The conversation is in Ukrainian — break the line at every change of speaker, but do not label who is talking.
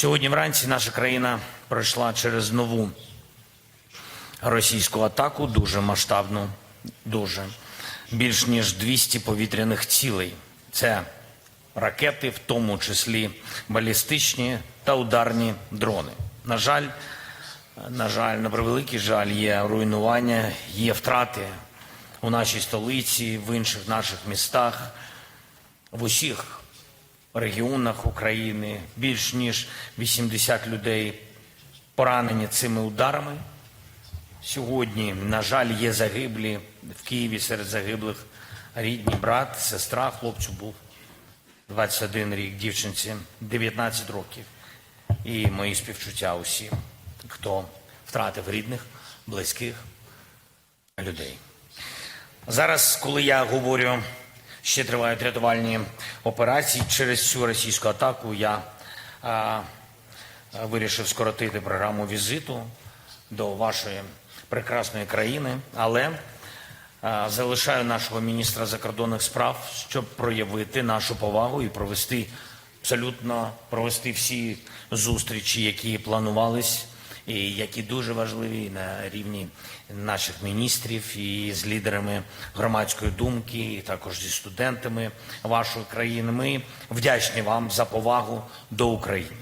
Сьогодні вранці наша країна пройшла через нову російську атаку, дуже масштабну, дуже більш ніж 200 повітряних цілей. Це ракети, в тому числі балістичні та ударні дрони. На жаль, на жаль, на превеликий жаль, є руйнування, є втрати у нашій столиці, в інших наших містах, в усіх регіонах України. Більш ніж 80 людей поранені цими ударами. Сьогодні, на жаль, є загиблі в Києві серед загиблих рідні брат, сестра хлопцю був 21 рік, дівчинці 19 років. І мої співчуття усім, хто втратив рідних, близьких людей. Зараз, коли я говорю, ще тривають рятувальні операції. Через цю російську атаку, я а, вирішив скоротити програму візиту до вашої прекрасної країни, але а, залишаю нашого міністра закордонних справ, щоб проявити нашу повагу і провести абсолютно провести всі зустрічі, які планувались які дуже важливі на рівні наших міністрів і з лідерами громадської думки, і також зі студентами вашої країни. Ми вдячні вам за повагу до України.